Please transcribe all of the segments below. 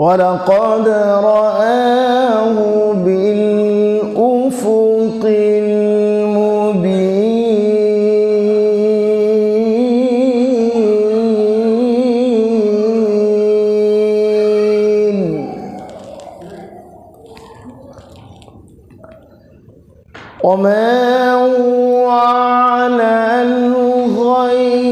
ولقد رآه بالأفق المبين. وما هو على الغيب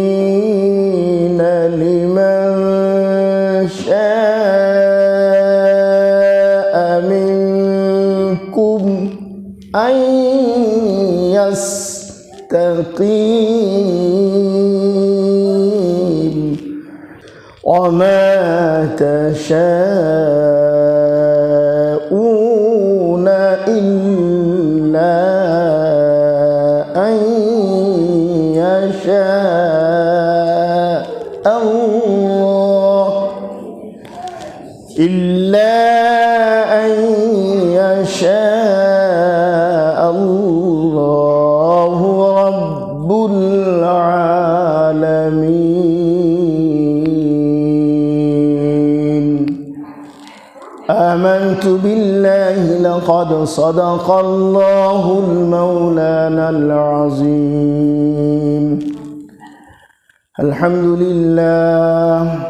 للعالمين لمن شاء منكم أن يستقيم وما تشاءون إلا أن يشاء الله رب العالمين. آمنت بالله لقد صدق الله المولانا العظيم. الحمد لله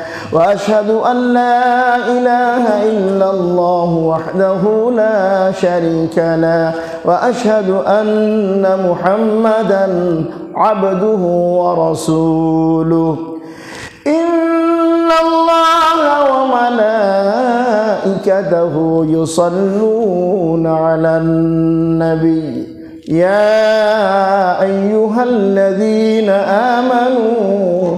وأشهد أن لا إله إلا الله وحده لا شريك له وأشهد أن محمدا عبده ورسوله. إن الله وملائكته يصلون على النبي. يا أيها الذين آمنوا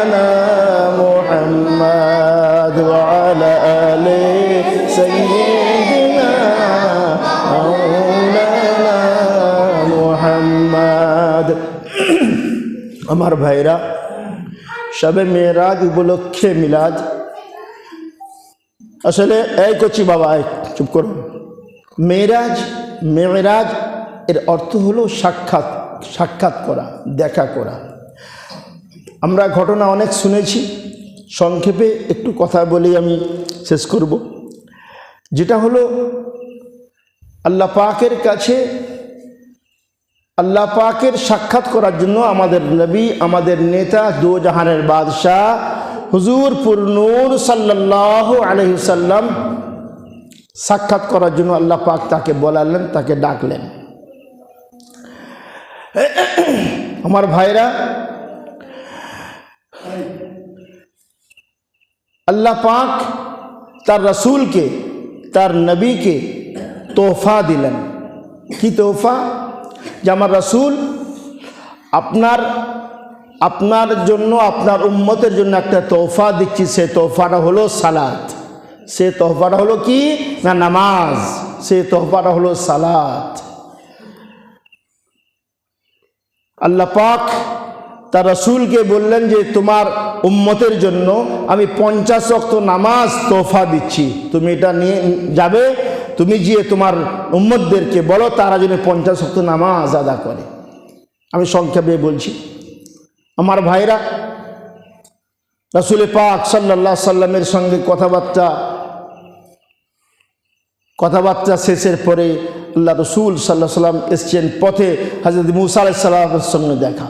আমার ভাইরা, সবে মেয়েরাজ উপলক্ষে মিলাদ। আসলে, এই করছি বাবা, এই চুপ করুন মেয়েরাজ মেয়েরাজ, এর অর্থ হলো সাক্ষাৎ সাক্ষাৎ করা, দেখা করা। আমরা ঘটনা অনেক শুনেছি, সংক্ষেপে একটু কথা বলেই আমি, শেষ করব। যেটা হলো, আল্লাহ পাকের কাছে আল্লাহ পাকের সাক্ষাৎ করার জন্য আমাদের নবী, আমাদের নেতা দো জাহানের বাদশাহ হুজুর পুরনুর সাল্লাহ আলহিসাল্লাম সাক্ষাৎ করার জন্য আল্লাহ পাক তাকে বলালেন, তাকে ডাকলেন। আমার ভাইরা, আল্লাহ পাক তার রসুলকে, তার নবীকে তোহফা দিলেন। কি তোহফা? যে আমার রসুল, আপনার আপনার জন্য, আপনার উম্মতের জন্য একটা তোহফা দিচ্ছি। সে তোহফাটা হলো সালাত। সে তোহফাটা হলো কি? না, নামাজ। সে তোহফাটা হলো সালাত। আল্লাহ পাক তার রসুলকে বললেন যে, তোমার উম্মতের জন্য আমি পঞ্চাশ অক্ত নামাজ তোহফা দিচ্ছি। তুমি এটা নিয়ে যাবে তুমি গিয়ে তোমার উম্মতদেরকে বলো, তারা যেন পঞ্চাশ শক্ত নামাজ আদা করে। আমি সংক্ষেপে বলছি, আমার ভাইরা রসুল পাক সাল্লাহ সাল্লামের সঙ্গে কথাবার্তা কথাবার্তা শেষের পরে আল্লাহ রসুল সাল্লাহ সাল্লাম এসছেন পথে হজরত মুসা আলাই সাল্লামের সঙ্গে দেখা।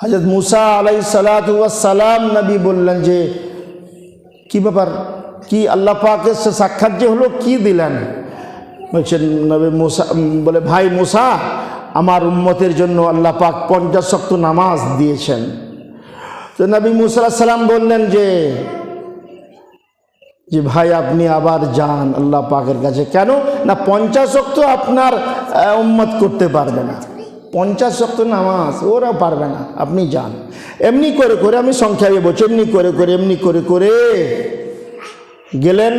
হজরত মুসা আলাই সালাম, নবী বললেন যে, কি ব্যাপার? কি আল্লাহ পাকের সে সাক্ষাৎ যে হলো, কি দিলেন? বলছেন, নবী মুসা, বলে, ভাই মুসা, আমার উম্মতের জন্য আল্লাহ পাক পঞ্চাশ শক্ত নামাজ দিয়েছেন। তো নবী মুসা সালাম বললেন যে যে ভাই, আপনি আবার যান আল্লাহ পাকের কাছে। কেন? না, পঞ্চাশ শক্ত আপনার উম্মত করতে পারবে না। পঞ্চাশ শক্ত নামাজ ওরা পারবে না। আপনি যান। এমনি করে করে আমি সংখ্যায় বলছি এমনি করে করে, এমনি করে করে। গেলেন,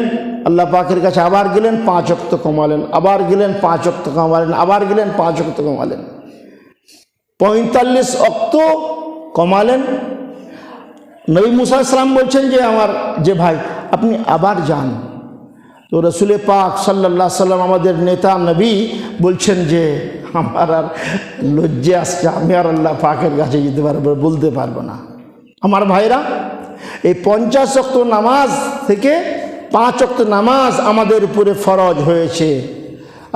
আল্লাহ পাকের কাছে আবার গেলেন, পাঁচ অক্ত কমালেন আবার গেলেন, পাঁচ অক্ত কমালেন আবার গেলেন, পাঁচ অক্ত কমালেন পঁয়তাল্লিশ অক্ত কমালেন নবী মুসা সালাম বলছেন যে, আমার যে ভাই, আপনি আবার যান। তো রসুলে পাক সাল্লাহ সাল্লাম আমাদের নেতা, নবী বলছেন যে, আমার আর লজ্জে আসছে, আমি আর আল্লাহ পাকের কাছে যেতে পারব, বলতে পারব না। আমার ভাইরা, এই পঞ্চাশ অক্ত নামাজ থেকে পাঁচ অক্ত নামাজ আমাদের উপরে ফরজ হয়েছে।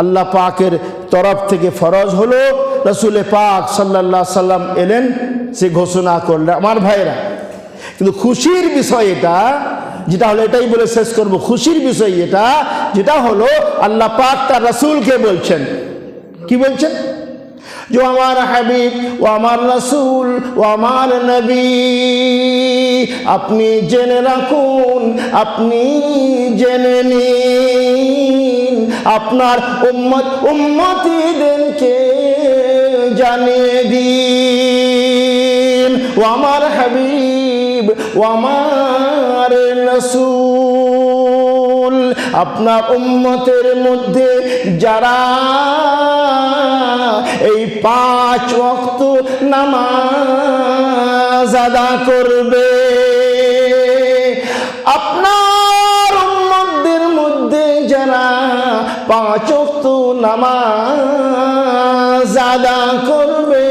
আল্লাহ পাকের তরফ থেকে ফরজ হলো, রসুলে পাক সাল্লা সাল্লাম এলেন, সে ঘোষণা করলেন। আমার ভাইরা, কিন্তু খুশির বিষয় এটা, যেটা হলো এটাই বলে শেষ করব। খুশির বিষয় এটা, যেটা হলো আল্লাহ পাক তার রসুলকে বলছেন। কি বলছেন? যে আমার হাবিব, ও আমার রসুল, ও আমার নবী। আপনি জেনে রাখুন, আপনি জেনে নিন। আপনার উম্মত উম্মতিদেরকে জানিয়ে দিন। ও আমার হাবিব, ও আমার রসুল। আপনার উম্মতের মধ্যে যারা এই পাঁচ ওয়াক্ত নামাজ আদা করবে পাঁচ নামাজ আদা করবে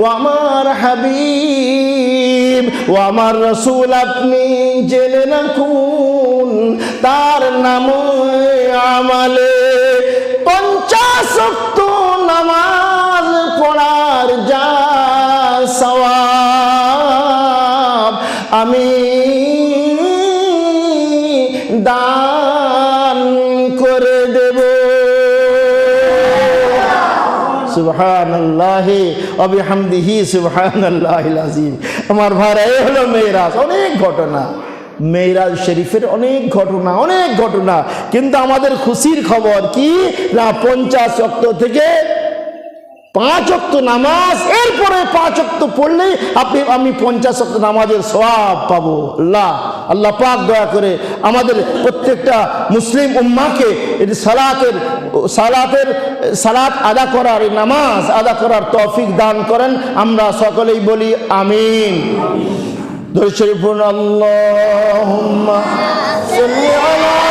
ও আমার হাবিব, ও আমার রসুল, আপনি জেনে রাখুন তার নাম আমালে। পঞ্চাশ ওয়াক্ত নামাজ পড়ার যা সওয়াব, আমি সুবহানাল্লাহিল আজিম আমার ভাইরা হলো মেয়েরাজ, অনেক ঘটনা। মেয়েরাজ শরীফের অনেক ঘটনা অনেক ঘটনা। কিন্তু আমাদের খুশির খবর কি? না, পঞ্চাশ অক্ট থেকে পাঁচ অক্ত নামাজ, এরপরে পাঁচ অক্ত পড়লেই আপনি, আমি পঞ্চাশ অক্ত নামাজের সওয়াব পাবো। আল্লাহ আল্লাহ পাক দয়া করে আমাদের প্রত্যেকটা মুসলিম উম্মাকে এটি সালাতের সালাতের, সালাত আদা করার নামাজ আদা করার তৌফিক দান করেন। আমরা সকলেই বলি আমিন। ধরে শরীফুন আল্লাহুম্মা সাল্লি আলা